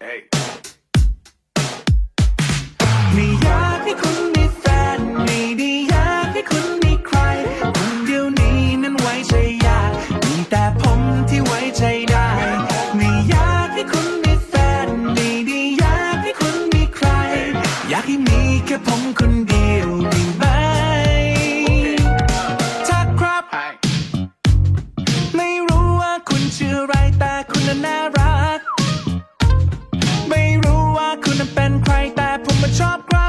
Hey. ไม่อยากให้คุณมีแฟนไม่ได้อยากให้คุณมีใครคนเดียวนี้นั้นไว้ใจยากมีแต่ผมที่ไว้ใจได้ไม่อยากให้คุณมีแฟนไม่ได้อยากให้คุณมีใคร อยากให้มีแค่ผมคนเดียวได้ไหมถ้าครับ Hey. ไม่รู้ว่าคุณชื่ออะไรแต่คุณน่ะ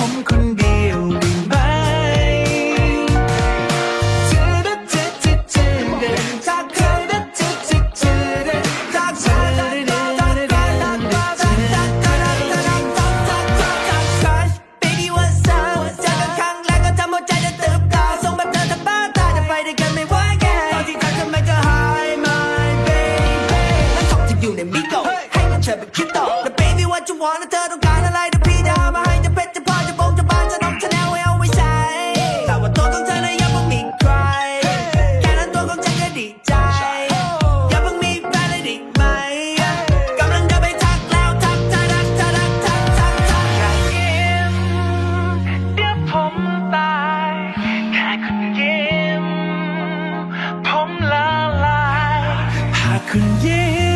ผมคนเดียวได้ไหมจากเธอจากเธอจากเธอ Baby what's up เจอกันครั้งแรกก็ทำหัวใจจะตื่นตาส่งแบบเธอทั้งบ้านตายจะไปด้วยกันไม่ไหวแกตอนที่เธอทำไมก็ Hi my baby แล้วของที่อยู่ในมิโกให้มันเธอไปคิดต่อแล้ว baby what you want แล้วเธอต้องการ yeah.